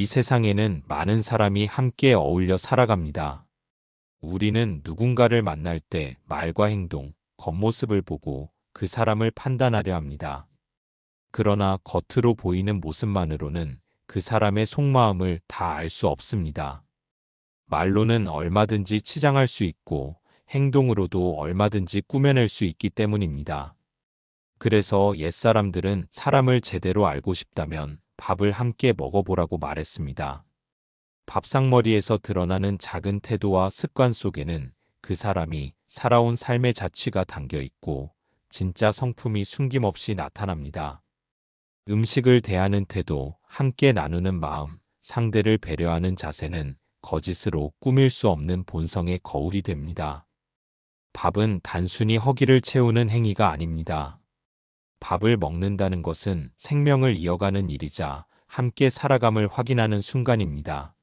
이 세상에는 많은 사람이 함께 어울려 살아갑니다. 우리는 누군가를 만날 때 말과 행동, 겉모습을 보고 그 사람을 판단하려 합니다. 그러나 겉으로 보이는 모습만으로는 그 사람의 속마음을 다 알 수 없습니다. 말로는 얼마든지 치장할 수 있고 행동으로도 얼마든지 꾸며낼 수 있기 때문입니다. 그래서 옛사람들은 사람을 제대로 알고 싶다면 밥을 함께 먹어보라고 말했습니다. 밥상머리에서 드러나는 작은 태도와 습관 속에는 그 사람이 살아온 삶의 자취가 담겨 있고 진짜 성품이 숨김없이 나타납니다. 음식을 대하는 태도, 함께 나누는 마음, 상대를 배려하는 자세는 거짓으로 꾸밀 수 없는 본성의 거울이 됩니다. 밥은 단순히 허기를 채우는 행위가 아닙니다. 밥을 먹는다는 것은 생명을 이어가는 일이자 함께 살아감을 확인하는 순간입니다.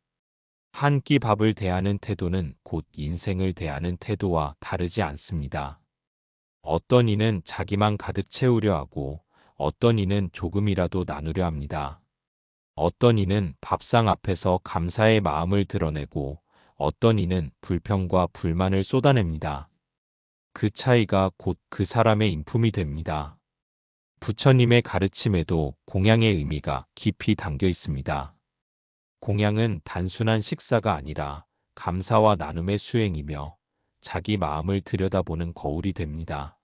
한 끼 밥을 대하는 태도는 곧 인생을 대하는 태도와 다르지 않습니다. 어떤 이는 자기만 가득 채우려 하고 어떤 이는 조금이라도 나누려 합니다. 어떤 이는 밥상 앞에서 감사의 마음을 드러내고 어떤 이는 불평과 불만을 쏟아냅니다. 그 차이가 곧 그 사람의 인품이 됩니다. 부처님의 가르침에도 공양의 의미가 깊이 담겨 있습니다. 공양은 단순한 식사가 아니라 감사와 나눔의 수행이며 자기 마음을 들여다보는 거울이 됩니다.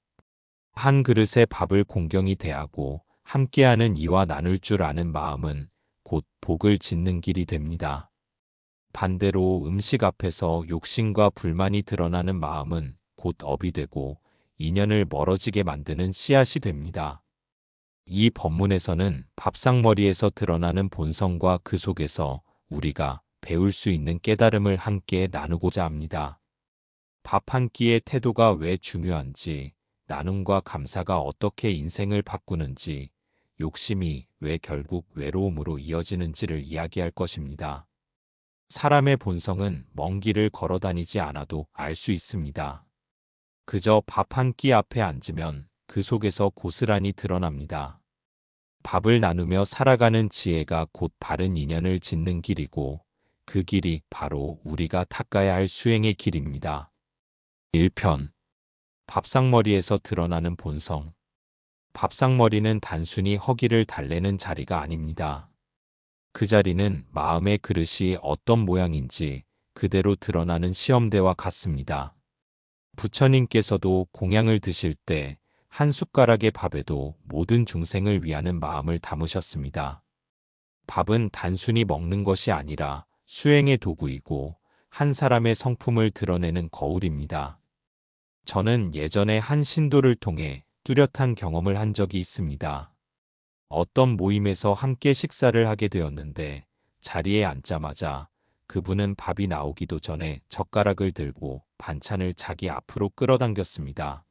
한 그릇의 밥을 공경히 대하고 함께하는 이와 나눌 줄 아는 마음은 곧 복을 짓는 길이 됩니다. 반대로 음식 앞에서 욕심과 불만이 드러나는 마음은 곧 업이 되고 인연을 멀어지게 만드는 씨앗이 됩니다. 이 법문에서는 밥상머리에서 드러나는 본성과 그 속에서 우리가 배울 수 있는 깨달음을 함께 나누고자 합니다. 밥 한 끼의 태도가 왜 중요한지, 나눔과 감사가 어떻게 인생을 바꾸는지, 욕심이 왜 결국 외로움으로 이어지는지를 이야기할 것입니다. 사람의 본성은 먼 길을 걸어 다니지 않아도 알 수 있습니다. 그저 밥 한 끼 앞에 앉으면 그 속에서 고스란히 드러납니다. 밥을 나누며 살아가는 지혜가 곧 바른 인연을 짓는 길이고 그 길이 바로 우리가 닦아야 할 수행의 길입니다. 1편 밥상머리에서 드러나는 본성 밥상머리는 단순히 허기를 달래는 자리가 아닙니다. 그 자리는 마음의 그릇이 어떤 모양인지 그대로 드러나는 시험대와 같습니다. 부처님께서도 공양을 드실 때 한 숟가락의 밥에도 모든 중생을 위하는 마음을 담으셨습니다. 밥은 단순히 먹는 것이 아니라 수행의 도구이고 한 사람의 성품을 드러내는 거울입니다. 저는 예전에 한 신도를 통해 뚜렷한 경험을 한 적이 있습니다. 어떤 모임에서 함께 식사를 하게 되었는데 자리에 앉자마자 그분은 밥이 나오기도 전에 젓가락을 들고 반찬을 자기 앞으로 끌어당겼습니다.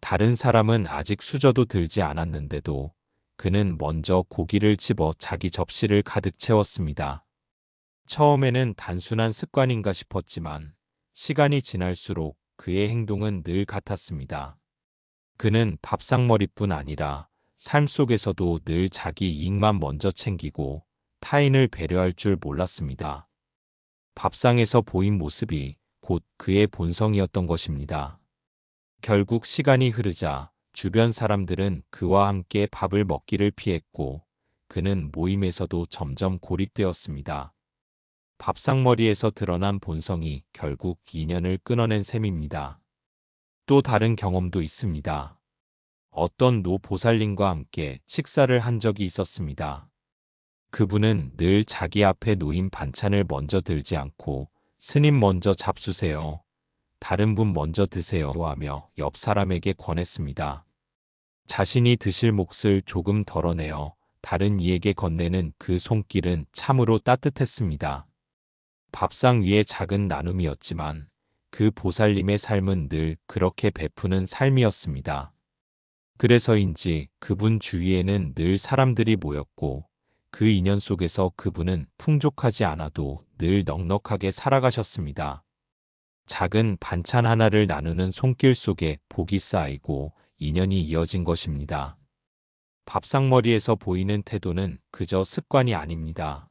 다른 사람은 아직 수저도 들지 않았는데도 그는 먼저 고기를 집어 자기 접시를 가득 채웠습니다. 처음에는 단순한 습관인가 싶었지만 시간이 지날수록 그의 행동은 늘 같았습니다. 그는 밥상머리뿐 아니라 삶 속에서도 늘 자기 이익만 먼저 챙기고 타인을 배려할 줄 몰랐습니다. 밥상에서 보인 모습이 곧 그의 본성이었던 것입니다. 결국 시간이 흐르자 주변 사람들은 그와 함께 밥을 먹기를 피했고 그는 모임에서도 점점 고립되었습니다. 밥상머리에서 드러난 본성이 결국 인연을 끊어낸 셈입니다. 또 다른 경험도 있습니다. 어떤 노 보살님과 함께 식사를 한 적이 있었습니다. 그분은 늘 자기 앞에 놓인 반찬을 먼저 들지 않고 스님 먼저 잡수세요. 다른 분 먼저 드세요 하며 옆 사람에게 권했습니다. 자신이 드실 몫을 조금 덜어내어 다른 이에게 건네는 그 손길은 참으로 따뜻했습니다. 밥상 위의 작은 나눔이었지만 그 보살님의 삶은 늘 그렇게 베푸는 삶이었습니다. 그래서인지 그분 주위에는 늘 사람들이 모였고 그 인연 속에서 그분은 풍족하지 않아도 늘 넉넉하게 살아가셨습니다. 작은 반찬 하나를 나누는 손길 속에 복이 쌓이고 인연이 이어진 것입니다. 밥상머리에서 보이는 태도는 그저 습관이 아닙니다.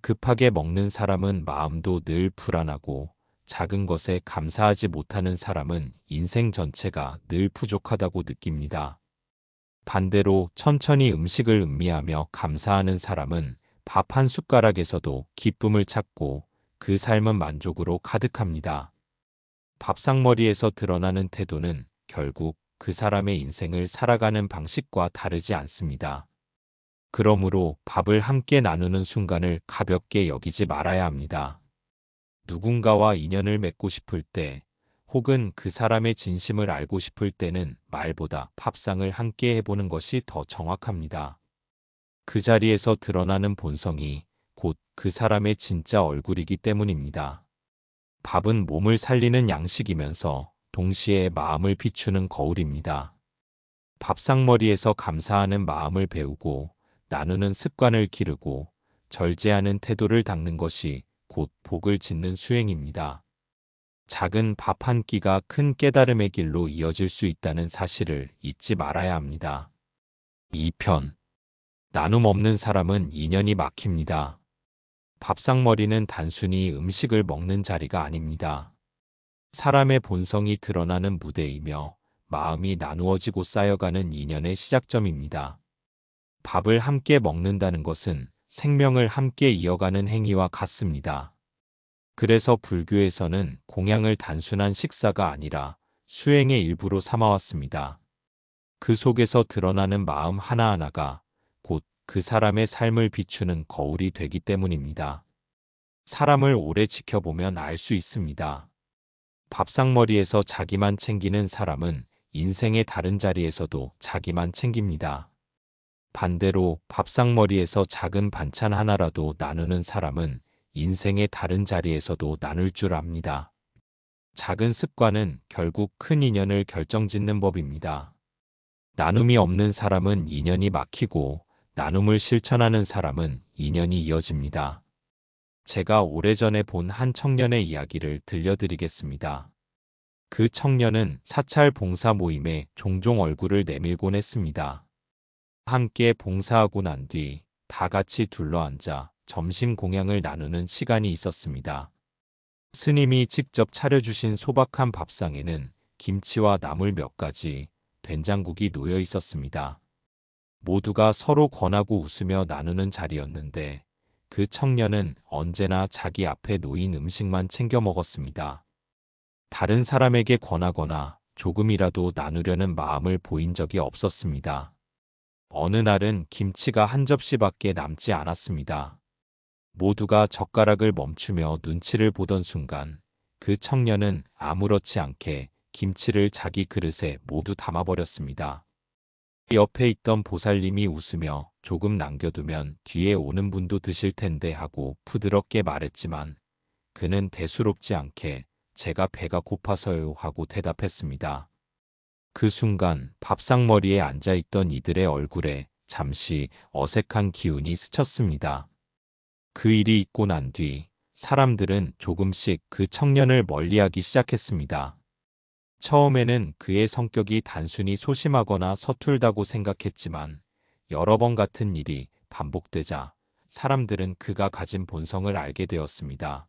급하게 먹는 사람은 마음도 늘 불안하고 작은 것에 감사하지 못하는 사람은 인생 전체가 늘 부족하다고 느낍니다. 반대로 천천히 음식을 음미하며 감사하는 사람은 밥 한 숟가락에서도 기쁨을 찾고 그 삶은 만족으로 가득합니다. 밥상머리에서 드러나는 태도는 결국 그 사람의 인생을 살아가는 방식과 다르지 않습니다. 그러므로 밥을 함께 나누는 순간을 가볍게 여기지 말아야 합니다. 누군가와 인연을 맺고 싶을 때 혹은 그 사람의 진심을 알고 싶을 때는 말보다 밥상을 함께 해보는 것이 더 정확합니다. 그 자리에서 드러나는 본성이 곧 그 사람의 진짜 얼굴이기 때문입니다. 밥은 몸을 살리는 양식이면서 동시에 마음을 비추는 거울입니다. 밥상머리에서 감사하는 마음을 배우고 나누는 습관을 기르고 절제하는 태도를 닦는 것이 곧 복을 짓는 수행입니다. 작은 밥 한 끼가 큰 깨달음의 길로 이어질 수 있다는 사실을 잊지 말아야 합니다. 2편 나눔 없는 사람은 인연이 막힙니다. 밥상머리는 단순히 음식을 먹는 자리가 아닙니다. 사람의 본성이 드러나는 무대이며 마음이 나누어지고 쌓여가는 인연의 시작점입니다. 밥을 함께 먹는다는 것은 생명을 함께 이어가는 행위와 같습니다. 그래서 불교에서는 공양을 단순한 식사가 아니라 수행의 일부로 삼아왔습니다. 그 속에서 드러나는 마음 하나하나가 곧 그 사람의 삶을 비추는 거울이 되기 때문입니다. 사람을 오래 지켜보면 알 수 있습니다. 밥상머리에서 자기만 챙기는 사람은 인생의 다른 자리에서도 자기만 챙깁니다. 반대로 밥상머리에서 작은 반찬 하나라도 나누는 사람은 인생의 다른 자리에서도 나눌 줄 압니다. 작은 습관은 결국 큰 인연을 결정짓는 법입니다. 나눔이 없는 사람은 인연이 막히고 나눔을 실천하는 사람은 인연이 이어집니다. 제가 오래전에 본 한 청년의 이야기를 들려드리겠습니다. 그 청년은 사찰 봉사 모임에 종종 얼굴을 내밀곤 했습니다. 함께 봉사하고 난 뒤 다 같이 둘러앉아 점심 공양을 나누는 시간이 있었습니다. 스님이 직접 차려주신 소박한 밥상에는 김치와 나물 몇 가지, 된장국이 놓여 있었습니다. 모두가 서로 권하고 웃으며 나누는 자리였는데 그 청년은 언제나 자기 앞에 놓인 음식만 챙겨 먹었습니다. 다른 사람에게 권하거나 조금이라도 나누려는 마음을 보인 적이 없었습니다. 어느 날은 김치가 한 접시밖에 남지 않았습니다. 모두가 젓가락을 멈추며 눈치를 보던 순간 그 청년은 아무렇지 않게 김치를 자기 그릇에 모두 담아버렸습니다. 옆에 있던 보살님이 웃으며 조금 남겨두면 뒤에 오는 분도 드실 텐데 하고 부드럽게 말했지만 그는 대수롭지 않게 제가 배가 고파서요 하고 대답했습니다. 그 순간 밥상머리에 앉아있던 이들의 얼굴에 잠시 어색한 기운이 스쳤습니다. 그 일이 있고 난 뒤 사람들은 조금씩 그 청년을 멀리하기 시작했습니다. 처음에는 그의 성격이 단순히 소심하거나 서툴다고 생각했지만 여러 번 같은 일이 반복되자 사람들은 그가 가진 본성을 알게 되었습니다.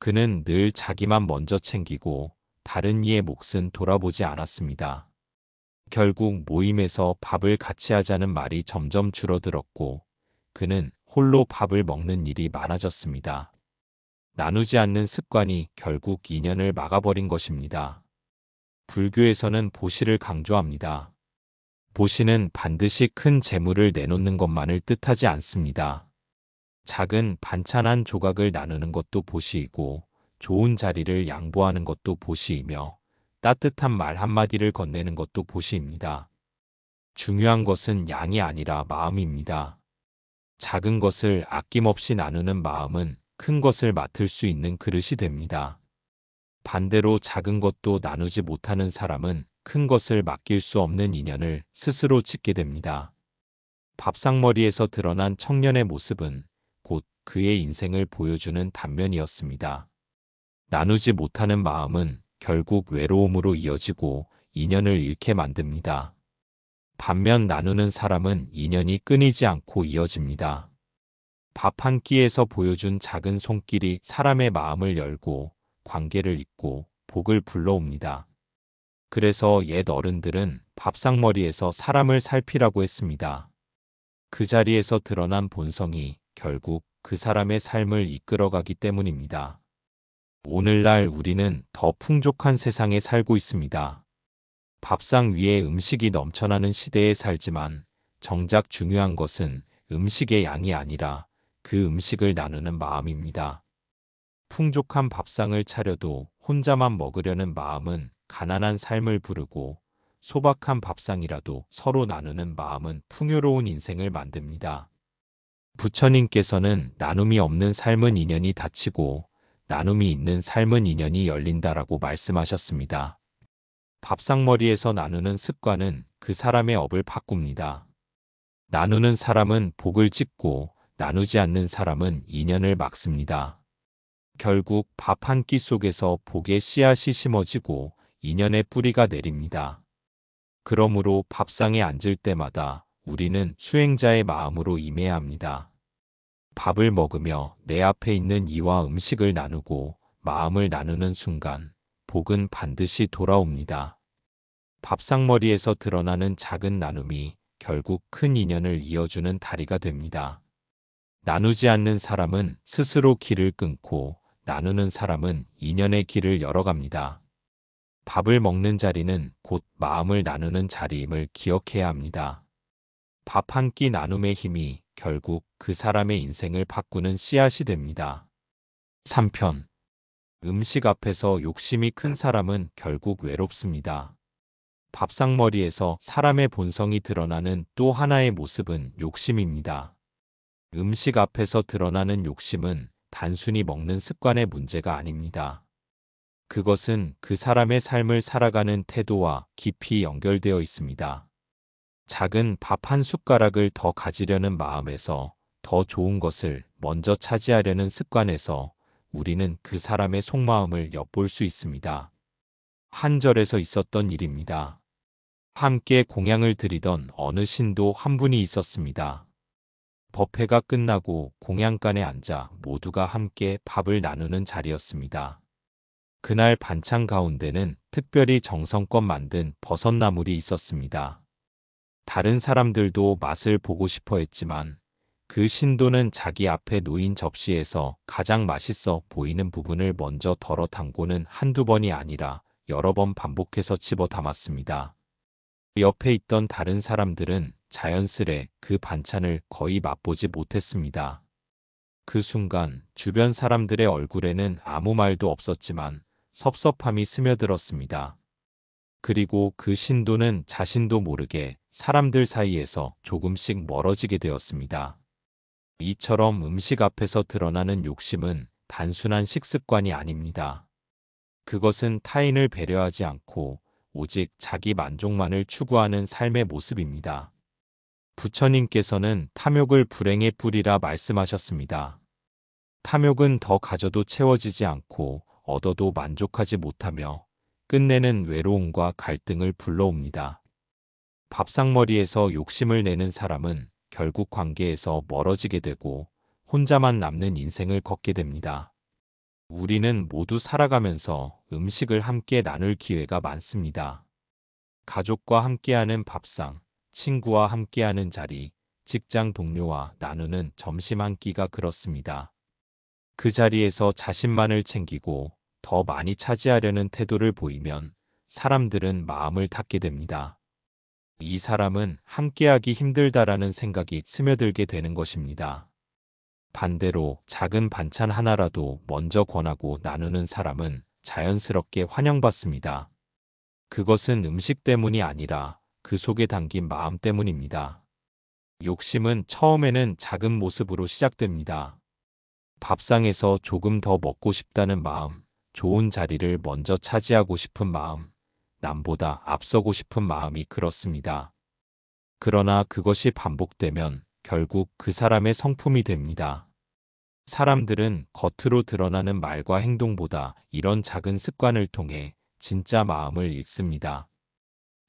그는 늘 자기만 먼저 챙기고 다른 이의 몫은 돌아보지 않았습니다. 결국 모임에서 밥을 같이 하자는 말이 점점 줄어들었고 그는 홀로 밥을 먹는 일이 많아졌습니다. 나누지 않는 습관이 결국 인연을 막아버린 것입니다. 불교에서는 보시를 강조합니다. 보시는 반드시 큰 재물을 내놓는 것만을 뜻하지 않습니다. 작은 반찬 한 조각을 나누는 것도 보시이고 좋은 자리를 양보하는 것도 보시이며 따뜻한 말 한마디를 건네는 것도 보시입니다. 중요한 것은 양이 아니라 마음입니다. 작은 것을 아낌없이 나누는 마음은 큰 것을 맡을 수 있는 그릇이 됩니다. 반대로 작은 것도 나누지 못하는 사람은 큰 것을 맡길 수 없는 인연을 스스로 짓게 됩니다. 밥상머리에서 드러난 청년의 모습은 곧 그의 인생을 보여주는 단면이었습니다. 나누지 못하는 마음은 결국 외로움으로 이어지고 인연을 잃게 만듭니다. 반면 나누는 사람은 인연이 끊이지 않고 이어집니다. 밥 한 끼에서 보여준 작은 손길이 사람의 마음을 열고 관계를 잇고 복을 불러옵니다. 그래서 옛 어른들은 밥상머리에서 사람을 살피라고 했습니다. 그 자리에서 드러난 본성이 결국 그 사람의 삶을 이끌어가기 때문입니다. 오늘날 우리는 더 풍족한 세상에 살고 있습니다. 밥상 위에 음식이 넘쳐나는 시대에 살지만 정작 중요한 것은 음식의 양이 아니라 그 음식을 나누는 마음입니다. 풍족한 밥상을 차려도 혼자만 먹으려는 마음은 가난한 삶을 부르고 소박한 밥상이라도 서로 나누는 마음은 풍요로운 인생을 만듭니다. 부처님께서는 나눔이 없는 삶은 인연이 닫히고 나눔이 있는 삶은 인연이 열린다라고 말씀하셨습니다. 밥상머리에서 나누는 습관은 그 사람의 업을 바꿉니다. 나누는 사람은 복을 짓고 나누지 않는 사람은 인연을 막습니다. 결국 밥 한 끼 속에서 복의 씨앗이 심어지고 인연의 뿌리가 내립니다. 그러므로 밥상에 앉을 때마다 우리는 수행자의 마음으로 임해야 합니다. 밥을 먹으며 내 앞에 있는 이와 음식을 나누고 마음을 나누는 순간 복은 반드시 돌아옵니다. 밥상머리에서 드러나는 작은 나눔이 결국 큰 인연을 이어주는 다리가 됩니다. 나누지 않는 사람은 스스로 길을 끊고 나누는 사람은 인연의 길을 열어갑니다. 밥을 먹는 자리는 곧 마음을 나누는 자리임을 기억해야 합니다. 밥 한 끼 나눔의 힘이 결국 그 사람의 인생을 바꾸는 씨앗이 됩니다. 3편 음식 앞에서 욕심이 큰 사람은 결국 외롭습니다. 밥상머리에서 사람의 본성이 드러나는 또 하나의 모습은 욕심입니다. 음식 앞에서 드러나는 욕심은 단순히 먹는 습관의 문제가 아닙니다. 그것은 그 사람의 삶을 살아가는 태도와 깊이 연결되어 있습니다. 작은 밥 한 숟가락을 더 가지려는 마음에서 더 좋은 것을 먼저 차지하려는 습관에서 우리는 그 사람의 속마음을 엿볼 수 있습니다. 한 절에서 있었던 일입니다. 함께 공양을 드리던 어느 신도 한 분이 있었습니다. 법회가 끝나고 공양간에 앉아 모두가 함께 밥을 나누는 자리였습니다. 그날 반찬 가운데는 특별히 정성껏 만든 버섯나물이 있었습니다. 다른 사람들도 맛을 보고 싶어 했지만 그 신도는 자기 앞에 놓인 접시에서 가장 맛있어 보이는 부분을 먼저 덜어 담고는 한두 번이 아니라 여러 번 반복해서 집어 담았습니다. 옆에 있던 다른 사람들은 자연스레 그 반찬을 거의 맛보지 못했습니다. 그 순간 주변 사람들의 얼굴에는 아무 말도 없었지만 섭섭함이 스며들었습니다. 그리고 그 신도는 자신도 모르게 사람들 사이에서 조금씩 멀어지게 되었습니다. 이처럼 음식 앞에서 드러나는 욕심은 단순한 식습관이 아닙니다. 그것은 타인을 배려하지 않고 오직 자기 만족만을 추구하는 삶의 모습입니다. 부처님께서는 탐욕을 불행의 뿌리라 말씀하셨습니다. 탐욕은 더 가져도 채워지지 않고 얻어도 만족하지 못하며 끝내는 외로움과 갈등을 불러옵니다. 밥상머리에서 욕심을 내는 사람은 결국 관계에서 멀어지게 되고 혼자만 남는 인생을 걷게 됩니다. 우리는 모두 살아가면서 음식을 함께 나눌 기회가 많습니다. 가족과 함께하는 밥상, 친구와 함께하는 자리, 직장 동료와 나누는 점심 한 끼가 그렇습니다. 그 자리에서 자신만을 챙기고 더 많이 차지하려는 태도를 보이면 사람들은 마음을 닫게 됩니다. 이 사람은 함께하기 힘들다라는 생각이 스며들게 되는 것입니다. 반대로 작은 반찬 하나라도 먼저 권하고 나누는 사람은 자연스럽게 환영받습니다. 그것은 음식 때문이 아니라 그 속에 담긴 마음 때문입니다. 욕심은 처음에는 작은 모습으로 시작됩니다. 밥상에서 조금 더 먹고 싶다는 마음, 좋은 자리를 먼저 차지하고 싶은 마음, 남보다 앞서고 싶은 마음이 그렇습니다. 그러나 그것이 반복되면 결국 그 사람의 성품이 됩니다. 사람들은 겉으로 드러나는 말과 행동보다 이런 작은 습관을 통해 진짜 마음을 읽습니다.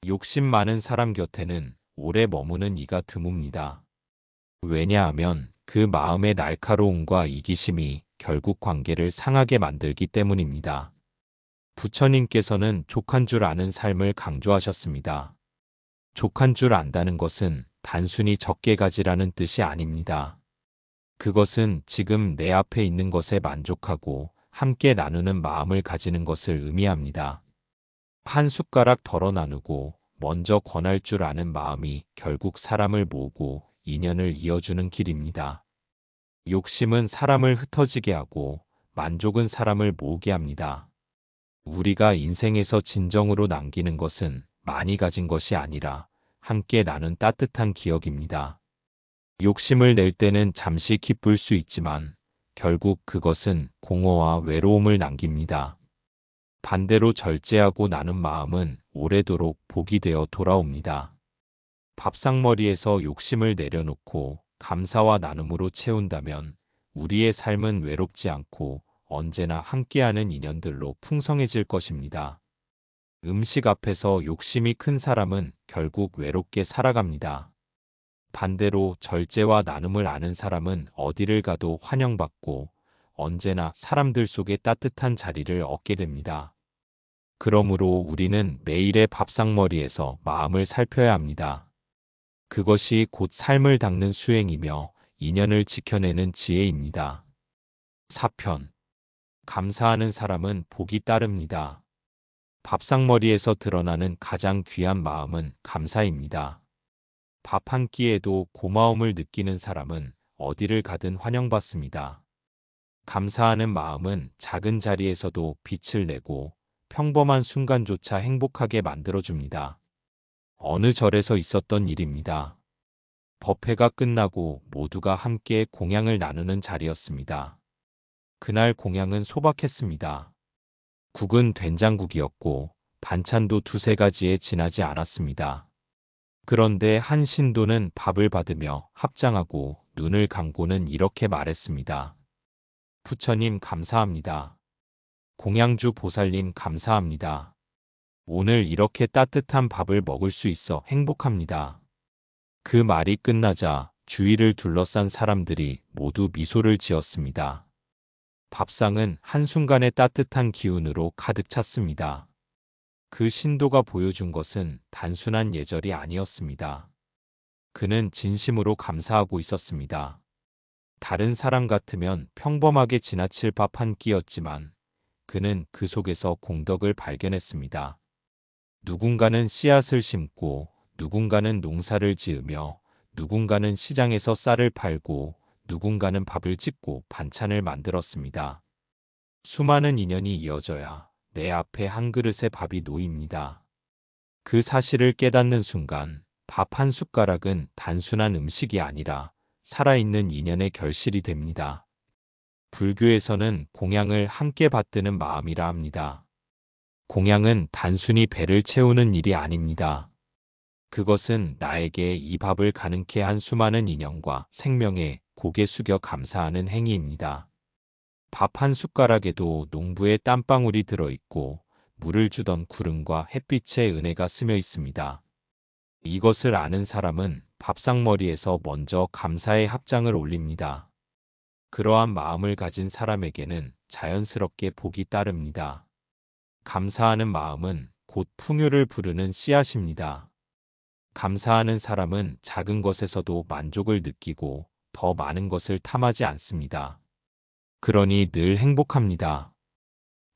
욕심 많은 사람 곁에는 오래 머무는 이가 드뭅니다. 왜냐하면 그 마음의 날카로움과 이기심이 결국 관계를 상하게 만들기 때문입니다. 부처님께서는 족한 줄 아는 삶을 강조하셨습니다. 족한 줄 안다는 것은 단순히 적게 가지라는 뜻이 아닙니다. 그것은 지금 내 앞에 있는 것에 만족하고 함께 나누는 마음을 가지는 것을 의미합니다. 한 숟가락 덜어 나누고 먼저 권할 줄 아는 마음이 결국 사람을 모으고 인연을 이어주는 길입니다. 욕심은 사람을 흩어지게 하고 만족은 사람을 모으게 합니다. 우리가 인생에서 진정으로 남기는 것은 많이 가진 것이 아니라 함께 나눈 따뜻한 기억입니다. 욕심을 낼 때는 잠시 기쁠 수 있지만 결국 그것은 공허와 외로움을 남깁니다. 반대로 절제하고 나눈 마음은 오래도록 복이 되어 돌아옵니다. 밥상머리에서 욕심을 내려놓고 감사와 나눔으로 채운다면 우리의 삶은 외롭지 않고 언제나 함께하는 인연들로 풍성해질 것입니다. 음식 앞에서 욕심이 큰 사람은 결국 외롭게 살아갑니다. 반대로 절제와 나눔을 아는 사람은 어디를 가도 환영받고 언제나 사람들 속에 따뜻한 자리를 얻게 됩니다. 그러므로 우리는 매일의 밥상머리에서 마음을 살펴야 합니다. 그것이 곧 삶을 닦는 수행이며 인연을 지켜내는 지혜입니다. 4편 감사하는 사람은 복이 따릅니다. 밥상머리에서 드러나는 가장 귀한 마음은 감사입니다. 밥 한 끼에도 고마움을 느끼는 사람은 어디를 가든 환영받습니다. 감사하는 마음은 작은 자리에서도 빛을 내고 평범한 순간조차 행복하게 만들어줍니다. 어느 절에서 있었던 일입니다. 법회가 끝나고 모두가 함께 공양을 나누는 자리였습니다. 그날 공양은 소박했습니다. 국은 된장국이었고 반찬도 두세 가지에 지나지 않았습니다. 그런데 한 신도는 밥을 받으며 합장하고 눈을 감고는 이렇게 말했습니다. 부처님 감사합니다. 공양주 보살님 감사합니다. 오늘 이렇게 따뜻한 밥을 먹을 수 있어 행복합니다. 그 말이 끝나자 주위를 둘러싼 사람들이 모두 미소를 지었습니다. 밥상은 한순간의 따뜻한 기운으로 가득 찼습니다. 그 신도가 보여준 것은 단순한 예절이 아니었습니다. 그는 진심으로 감사하고 있었습니다. 다른 사람 같으면 평범하게 지나칠 밥 한 끼였지만 그는 그 속에서 공덕을 발견했습니다. 누군가는 씨앗을 심고 누군가는 농사를 지으며 누군가는 시장에서 쌀을 팔고 누군가는 밥을 짓고 반찬을 만들었습니다. 수많은 인연이 이어져야 내 앞에 한 그릇의 밥이 놓입니다. 그 사실을 깨닫는 순간 밥 한 숟가락은 단순한 음식이 아니라 살아있는 인연의 결실이 됩니다. 불교에서는 공양을 함께 받드는 마음이라 합니다. 공양은 단순히 배를 채우는 일이 아닙니다. 그것은 나에게 이 밥을 가능케 한 수많은 인연과 생명에 고개 숙여 감사하는 행위입니다. 밥 한 숟가락에도 농부의 땀방울이 들어있고 물을 주던 구름과 햇빛의 은혜가 스며 있습니다. 이것을 아는 사람은 밥상머리에서 먼저 감사의 합장을 올립니다. 그러한 마음을 가진 사람에게는 자연스럽게 복이 따릅니다. 감사하는 마음은 곧 풍요를 부르는 씨앗입니다. 감사하는 사람은 작은 것에서도 만족을 느끼고 더 많은 것을 탐하지 않습니다. 그러니 늘 행복합니다.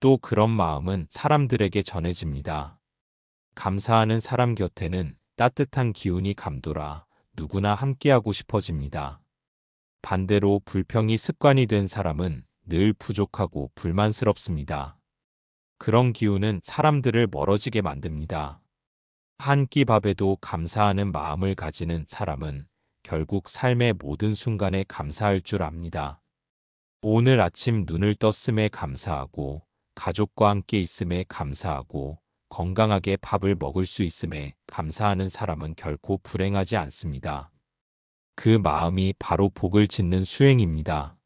또 그런 마음은 사람들에게 전해집니다. 감사하는 사람 곁에는 따뜻한 기운이 감돌아 누구나 함께하고 싶어집니다. 반대로 불평이 습관이 된 사람은 늘 부족하고 불만스럽습니다. 그런 기운은 사람들을 멀어지게 만듭니다. 한 끼 밥에도 감사하는 마음을 가지는 사람은 결국 삶의 모든 순간에 감사할 줄 압니다. 오늘 아침 눈을 떴음에 감사하고 가족과 함께 있음에 감사하고 건강하게 밥을 먹을 수 있음에 감사하는 사람은 결코 불행하지 않습니다. 그 마음이 바로 복을 짓는 수행입니다.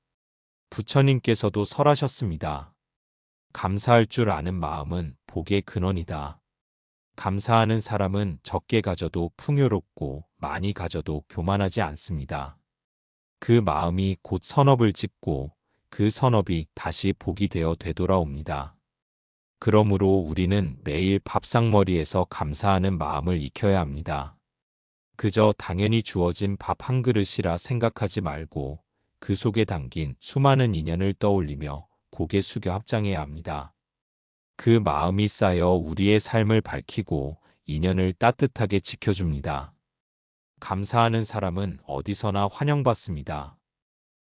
부처님께서도 설하셨습니다. 감사할 줄 아는 마음은 복의 근원이다. 감사하는 사람은 적게 가져도 풍요롭고 많이 가져도 교만하지 않습니다. 그 마음이 곧 선업을 짓고 그 선업이 다시 복이 되어 되돌아옵니다. 그러므로 우리는 매일 밥상머리에서 감사하는 마음을 익혀야 합니다. 그저 당연히 주어진 밥 한 그릇이라 생각하지 말고 그 속에 담긴 수많은 인연을 떠올리며 고개 숙여 합장해야 합니다. 그 마음이 쌓여 우리의 삶을 밝히고 인연을 따뜻하게 지켜줍니다. 감사하는 사람은 어디서나 환영받습니다.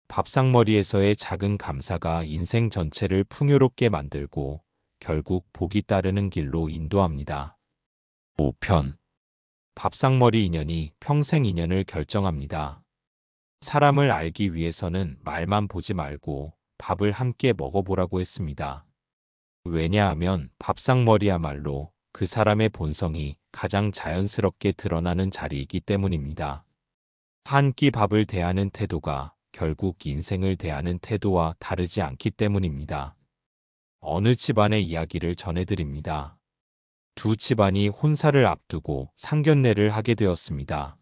밥상머리에서의 작은 감사가 인생 전체를 풍요롭게 만들고 결국 복이 따르는 길로 인도합니다. 5편 밥상머리 인연이 평생 인연을 결정합니다. 사람을 알기 위해서는 말만 보지 말고 밥을 함께 먹어보라고 했습니다. 왜냐하면 밥상머리야말로 그 사람의 본성이 가장 자연스럽게 드러나는 자리이기 때문입니다. 한 끼 밥을 대하는 태도가 결국 인생을 대하는 태도와 다르지 않기 때문입니다. 어느 집안의 이야기를 전해드립니다. 두 집안이 혼사를 앞두고 상견례를 하게 되었습니다.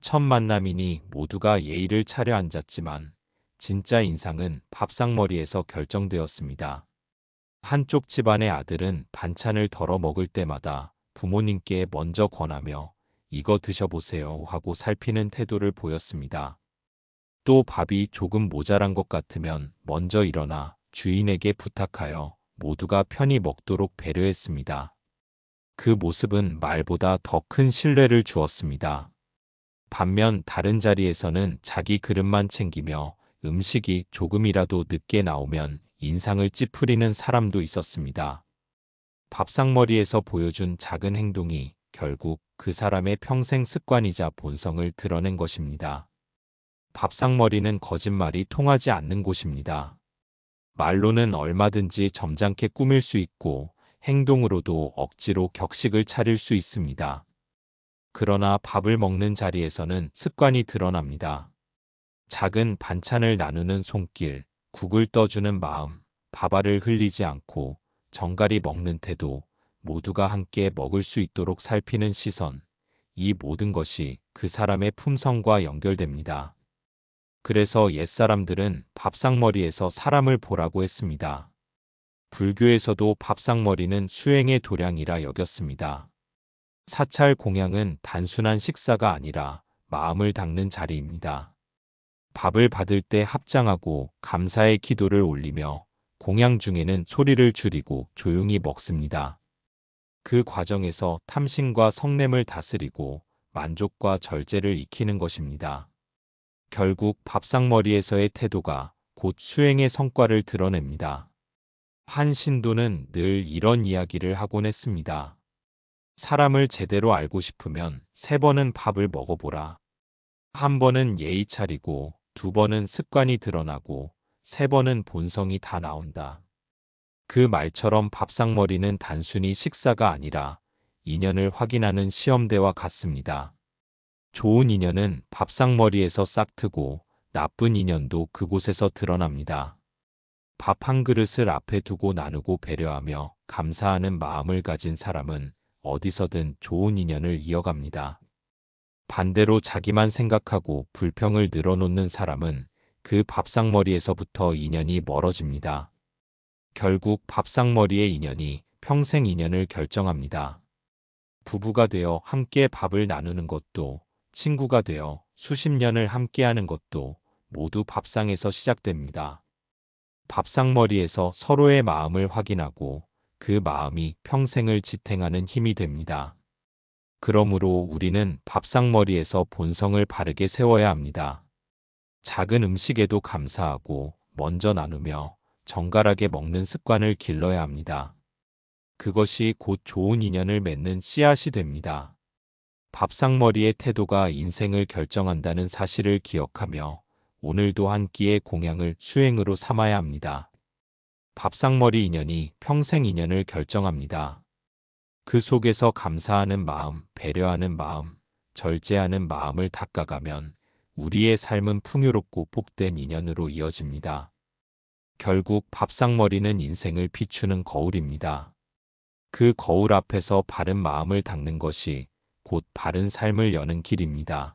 첫 만남이니 모두가 예의를 차려 앉았지만 진짜 인상은 밥상머리에서 결정되었습니다. 한쪽 집안의 아들은 반찬을 덜어 먹을 때마다 부모님께 먼저 권하며 이거 드셔보세요 하고 살피는 태도를 보였습니다. 또 밥이 조금 모자란 것 같으면 먼저 일어나 주인에게 부탁하여 모두가 편히 먹도록 배려했습니다. 그 모습은 말보다 더 큰 신뢰를 주었습니다. 반면 다른 자리에서는 자기 그릇만 챙기며 음식이 조금이라도 늦게 나오면 인상을 찌푸리는 사람도 있었습니다. 밥상머리에서 보여준 작은 행동이 결국 그 사람의 평생 습관이자 본성을 드러낸 것입니다. 밥상머리는 거짓말이 통하지 않는 곳입니다. 말로는 얼마든지 점잖게 꾸밀 수 있고 행동으로도 억지로 격식을 차릴 수 있습니다. 그러나 밥을 먹는 자리에서는 습관이 드러납니다. 작은 반찬을 나누는 손길, 국을 떠주는 마음, 밥알을 흘리지 않고 정갈이 먹는 태도, 모두가 함께 먹을 수 있도록 살피는 시선, 이 모든 것이 그 사람의 품성과 연결됩니다. 그래서 옛사람들은 밥상머리에서 사람을 보라고 했습니다. 불교에서도 밥상머리는 수행의 도량이라 여겼습니다. 사찰 공양은 단순한 식사가 아니라 마음을 닦는 자리입니다. 밥을 받을 때 합장하고 감사의 기도를 올리며 공양 중에는 소리를 줄이고 조용히 먹습니다. 그 과정에서 탐심과 성냄을 다스리고 만족과 절제를 익히는 것입니다. 결국 밥상머리에서의 태도가 곧 수행의 성과를 드러냅니다. 한 신도는 늘 이런 이야기를 하곤 했습니다. 사람을 제대로 알고 싶으면 세 번은 밥을 먹어보라. 한 번은 예의 차리고 두 번은 습관이 드러나고 세 번은 본성이 다 나온다. 그 말처럼 밥상머리는 단순히 식사가 아니라 인연을 확인하는 시험대와 같습니다. 좋은 인연은 밥상머리에서 싹트고 나쁜 인연도 그곳에서 드러납니다. 밥 한 그릇을 앞에 두고 나누고 배려하며 감사하는 마음을 가진 사람은 어디서든 좋은 인연을 이어갑니다. 반대로 자기만 생각하고 불평을 늘어놓는 사람은 그 밥상머리에서부터 인연이 멀어집니다. 결국 밥상머리의 인연이 평생 인연을 결정합니다. 부부가 되어 함께 밥을 나누는 것도 친구가 되어 수십 년을 함께하는 것도 모두 밥상에서 시작됩니다. 밥상머리에서 서로의 마음을 확인하고 그 마음이 평생을 지탱하는 힘이 됩니다. 그러므로 우리는 밥상머리에서 본성을 바르게 세워야 합니다. 작은 음식에도 감사하고 먼저 나누며 정갈하게 먹는 습관을 길러야 합니다. 그것이 곧 좋은 인연을 맺는 씨앗이 됩니다. 밥상머리의 태도가 인생을 결정한다는 사실을 기억하며 오늘도 한 끼의 공양을 수행으로 삼아야 합니다. 밥상머리 인연이 평생 인연을 결정합니다. 그 속에서 감사하는 마음, 배려하는 마음, 절제하는 마음을 닦아가면 우리의 삶은 풍요롭고 복된 인연으로 이어집니다. 결국 밥상머리는 인생을 비추는 거울입니다. 그 거울 앞에서 바른 마음을 닦는 것이 곧 바른 삶을 여는 길입니다.